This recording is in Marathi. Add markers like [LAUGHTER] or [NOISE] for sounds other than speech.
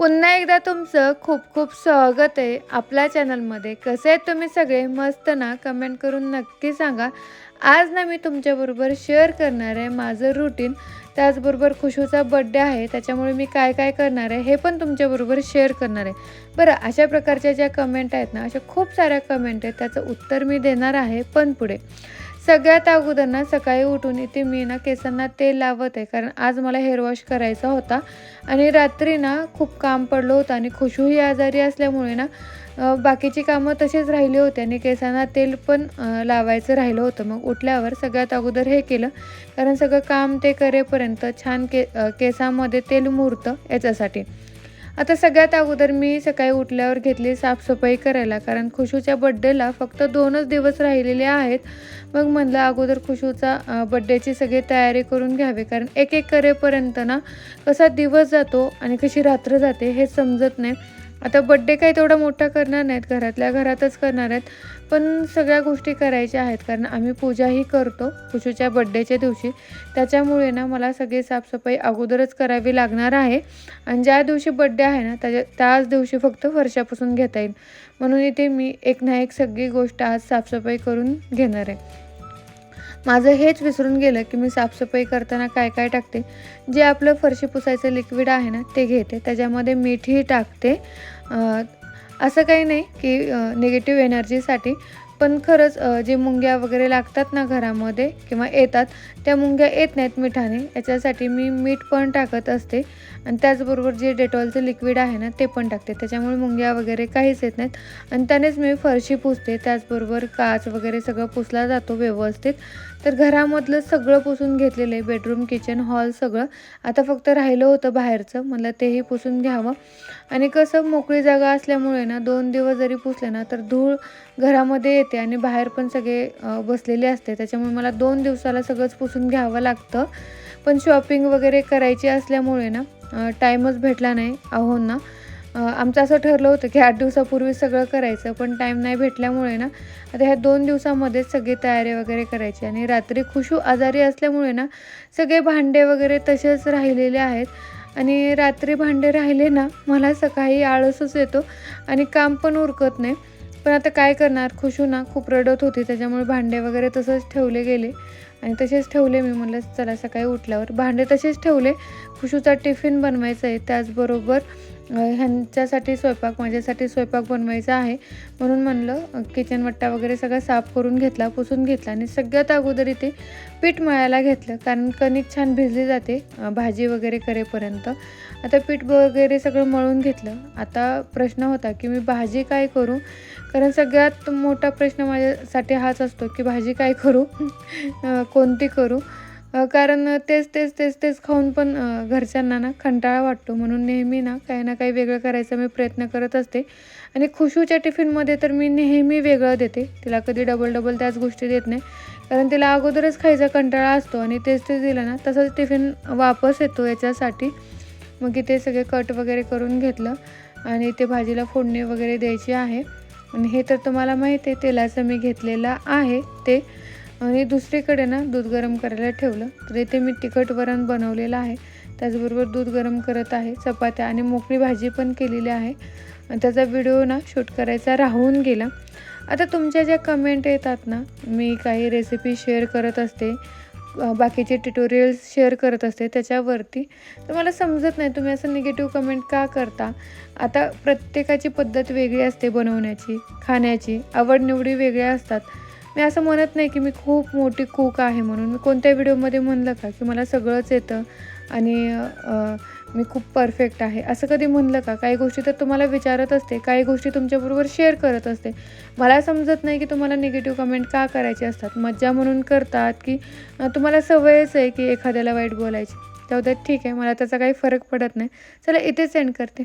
पुन्हा एकदा तुमचं खूप खूप स्वागत आहे आपल्या चॅनलमध्ये. कसे आहेत तुम्ही सगळे? मस्त ना? कमेंट करून नक्की सांगा. आज ना मी तुमच्याबरोबर शेअर करणार आहे माझं रुटीन त्याचबरोबर खुशूचा बड्डे आहे त्याच्यामुळे मी काय काय करणार आहे हे पण तुमच्याबरोबर शेअर करणार आहे. बरं अशा प्रकारच्या ज्या कमेंट आहेत ना अशा खूप साऱ्या कमेंट आहेत त्याचं उत्तर मी देणार आहे पण पुढे. सगळ्यात अगोदर ना सकाळी उठून इथे मी ना केसांना तेल लावत आहे. कारण आज मला हेअर वॉश करायचा होता. आणि रात्री ना खूप काम पडलं होतं आणि खुशूही आजारी असल्यामुळे ना बाकीची कामं तशीच राहिली होती आणि केसांना तेल पण लावायचं राहिलं होतं. मग उठल्यावर सगळ्यात अगोदर हे केलं. कारण सगळं काम ते करेपर्यंत छान के केसामध्ये तेल मुरतं याच्यासाठी. आता सगळ्यात अगोदर मी सकाळी उठल्यावर घेतली साफसफाई करायला कारण खुशूच्या बड्डेला फक्त दोनच दिवस राहिलेले आहेत. मग म्हणलं अगोदर खुशूचा बड्डेची सगळी तयारी करून घ्यावी कारण एक एक करेपर्यंत ना कसा दिवस जातो आणि कशी रात्र जाते हे समजत नाही. आता बड्डे काही तेवढा मोठा करणार नाहीत घरातल्या घरातच करणार आहेत. पण सगळ्या गोष्टी करायच्या आहेत कारण आम्ही पूजाही करतो खुशूच्या बड्डेच्या दिवशी. त्याच्यामुळे ना मला सगळी साफसफाई अगोदरच करावी लागणार आहे. आणि ज्या दिवशी बड्डे आहे ना त्याच्या त्याच दिवशी फक्त फरशापासून घेता येईल. म्हणून इथे मी एक ना एक सगळी गोष्ट आज साफसफाई करून घेणार आहे. माझं हेच विसरून गेलं की मी साफसफाई करताना काय काय टाकते. जे आपलं फरशी पुसायचं लिक्विड आहे ना ते घेते. त्याच्यामध्ये मीठही टाकते. असं काही नाही की निगेटिव्ह एनर्जीसाठी पण खरंच जे मुंग्या वगैरे लागतात ना घरामध्ये किंवा येतात त्या मुंग्या येत नाहीत मिठाने. याच्यासाठी मी मीठ पण टाकत असते. आणि त्याचबरोबर जे डेटॉलचं लिक्विड आहे ना ते पण टाकते. त्याच्यामुळे मुंग्या वगैरे काहीच येत नाहीत. आणि त्यानेच मी फरशी पुसते. त्याचबरोबर काच वगैरे सगळं पुसला जातो व्यवस्थित. तर घरामधलं सगळं पुसून घेतलेलं आहे. बेडरूम किचन हॉल सगळं. आता फक्त राहिलं होतं बाहेरचं. मला तेही पुसून घ्यावं. आणि कसं मोकळी जागा असल्यामुळे ना दोन दिवस जरी पुसले ना तर धूळ घरामध्ये येते आणि बाहेर पण सगळे बसलेले असते. त्याच्यामुळे मला दोन दिवसाला सगळंच पुसून घ्यावं लागतं. पण शॉपिंग वगैरे करायची असल्यामुळे ना टाईमच भेटला नाही अहोंना. आमचं असं ठरलं होतं की आठ दिवसापूर्वी सगळं करायचं पण टाईम नाही भेटल्यामुळे ना आता ह्या दोन दिवसामध्येच सगळी तयारी वगैरे करायची आणि रात्री खुशू आजारी असल्यामुळे ना सगळे भांडे वगैरे तसेच राहिलेले आहेत. आणि रात्री भांडे राहिले ना मला सकाळी आळसच येतो आणि काम पण उरकत नाही. पण आता काय करणार? खुशू ना खूप रडत होती त्याच्यामुळे भांडे वगैरे तसंच ठेवले गेले. आणि तसेच ठेवले मी म्हणलं चला सकाळी उठल्यावर. भांडे तसेच ठेवले. खुशूचा टिफिन बनवायचा आहे त्याचबरोबर ह्यांच्यासाठी स्वयंपाक माझ्यासाठी स्वयंपाक बनवायचा आहे. म्हणून म्हणलं किचन वट्टा वगैरे सगळा साफ करून घेतला पुसून घेतला आणि सगळ्यात अगोदर इथे पीठ मळायला घेतलं. कारण कणिक छान भिजली जाते भाजी वगैरे करेपर्यंत. आता पीठ वगैरे सगळं मळून घेतलं. आता प्रश्न होता की मी भाजी काय करू? कारण सगळ्यात मोठा प्रश्न माझ्यासाठी हाच असतो की भाजी काय करू? [LAUGHS] कोणती करू? कारण तेच तेच तेच तेच खाऊन पण घरच्यांना ना कंटाळा वाटतो. म्हणून नेहमी ना काही ना काही वेगळं करायचा मी प्रयत्न करत असते. आणि खुशूच्या टिफिनमध्ये तर मी नेहमी वेगळं देते. तिला कधी डबल डबल त्याच गोष्टी देत नाही. कारण तिला अगोदरच खायचा कंटाळा असतो आणि तेच तेच दिलं ना तसंच टिफिन वापस येतो याच्यासाठी. मग इथे सगळे कट वगैरे करून घेतलं आणि ते भाजीला फोडणी वगैरे द्यायची आहे. आणि हे तर तुम्हाला माहिती आहे तेलाचं मी घेतलेलं आहे ते. आणि दुसरीकडे ना दूध गरम करायला ठेवलं. तर इथे मी तिखट वरण बनवलेलं आहे. त्याचबरोबर दूध गरम करत आहे चपात्या आणि मोकळी भाजी पण केलेली आहे. त्याचा व्हिडिओ ना शूट करायचा राहून गेला. आता तुमच्या ज्या कमेंट येतात ना मी काही रेसिपी शेअर करत असते. बाकीचे ट्युटोरियल्स शेअर करत असते त्याच्यावरती. तर मला समजत नाही तुम्ही असं निगेटिव्ह कमेंट का करता? आता प्रत्येकाची पद्धत वेगळी असते बनवण्याची खाण्याची. आवडनिवडी वेगळ्या असतात. मी असं म्हणत नाही की मी खूप मोठी कुक आहे म्हणून. मी कोणत्या व्हिडिओमध्ये म्हणलं का की मला सगळंच येतं आणि मी खूप परफेक्ट आहे. असं कधी म्हणलं का? काही गोष्टी तर तुम्हाला विचारत असते काही गोष्टी तुमच्याबरोबर शेअर करत असते. मला समजत नाही की तुम्हाला निगेटिव्ह कमेंट का करायचे असतात? मज्जा म्हणून करतात की तुम्हाला सवयच आहे की एखाद्याला वाईट बोलायची. तेव्हा ठीक आहे मला त्याचा काही फरक पडत नाही. चला इथेच सेंड करते.